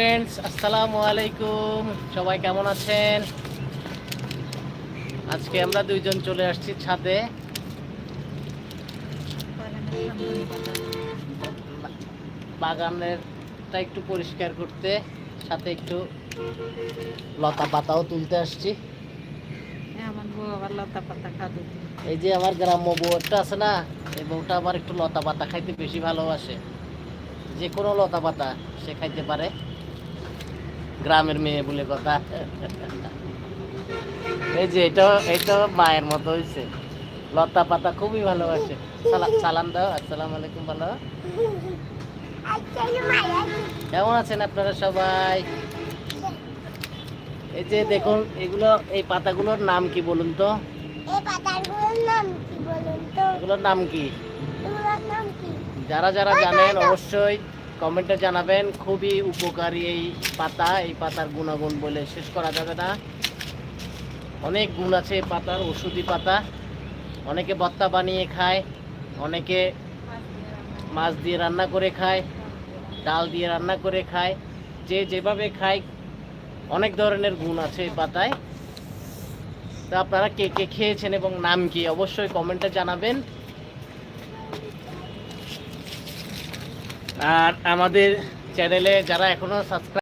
Friends আসসালামু আলাইকুম। সবাই কেমন আছেন? আজকে আমরা দুইজন চলে আসছি ছাদে। বাগানেরটা একটু পরিষ্কার করতে সাথে একটু লতা পাতাও তুলতে আসছি। খাদু এই যে আমার গ্রাম্য বউ একটা আছে না এই বউটা আমার একটু লতা পাতা খাইতে বেশি ভালোবাসে। যে কোনো লতা পাতা সে খাইতে পারে। গ্রামের মেয়ে বলে কথা। এই যে এটা এটা মায়ের মতো হয়েছে লতা পাতা খুবই ভালোবাসে। সালা- সালাম দাও আসসালাম আলাইকুম ভালো কেমন আছেন আপনারা সবাই? এই যে দেখুন এগুলো এই পাতাগুলোর নাম কি বলুন তো? এগুলোর নাম কি? যারা যারা জানেন অবশ্যই কমেন্টে জানাবেন, খুবই উপকারী এই পাতা, এই পাতার গুণাগুণ বলে শেষ করা যাবে না। অনেক গুণ আছে এই পাতার, ওষুধি পাতা। অনেকে ভর্তা বানিয়ে খায়, অনেকে মাছ দিয়ে রান্না করে খায়, ডাল দিয়ে রান্না করে খায়। যে যেভাবে খায়, অনেক ধরনের গুণ আছে এই পাতায়। তা আপনারা কে কে খেয়েছেন এবং নাম কি, অবশ্যই কমেন্টে জানাবেন। আর আমাদের চ্যানেলে যারা এখনও সাবস্ক্রাইব